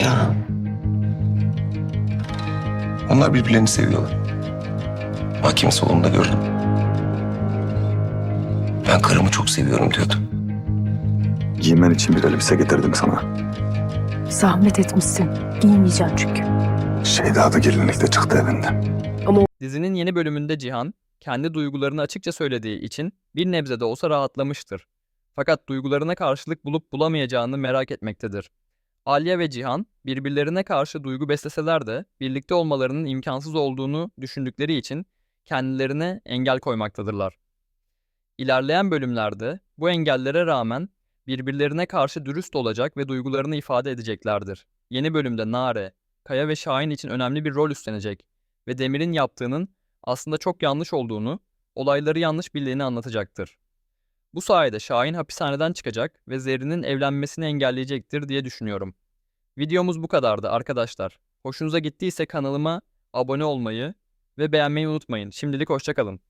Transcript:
Cihan. Onlar birbirlerini seviyorlar. Mahkeme salonunda gördüm. Ben karımı çok seviyorum diyordu. Giymen için bir elbise getirdim sana. Zahmet etmişsin. Giymeyeceğim çünkü. Şeyda da gelinlikte çıktı evinden. Dizinin yeni bölümünde Cihan, kendi duygularını açıkça söylediği için bir nebze de olsa rahatlamıştır. Fakat duygularına karşılık bulup bulamayacağını merak etmektedir. Alya ve Cihan birbirlerine karşı duygu besleseler de birlikte olmalarının imkansız olduğunu düşündükleri için kendilerine engel koymaktadırlar. İlerleyen bölümlerde bu engellere rağmen birbirlerine karşı dürüst olacak ve duygularını ifade edeceklerdir. Yeni bölümde Nare, Kaya ve Şahin için önemli bir rol üstlenecek ve Demir'in yaptığının aslında çok yanlış olduğunu, olayları yanlış bildiğini anlatacaktır. Bu sayede Şahin hapishaneden çıkacak ve Zerrin'in evlenmesini engelleyecektir diye düşünüyorum. Videomuz bu kadardı arkadaşlar. Hoşunuza gittiyse kanalıma abone olmayı ve beğenmeyi unutmayın. Şimdilik hoşçakalın.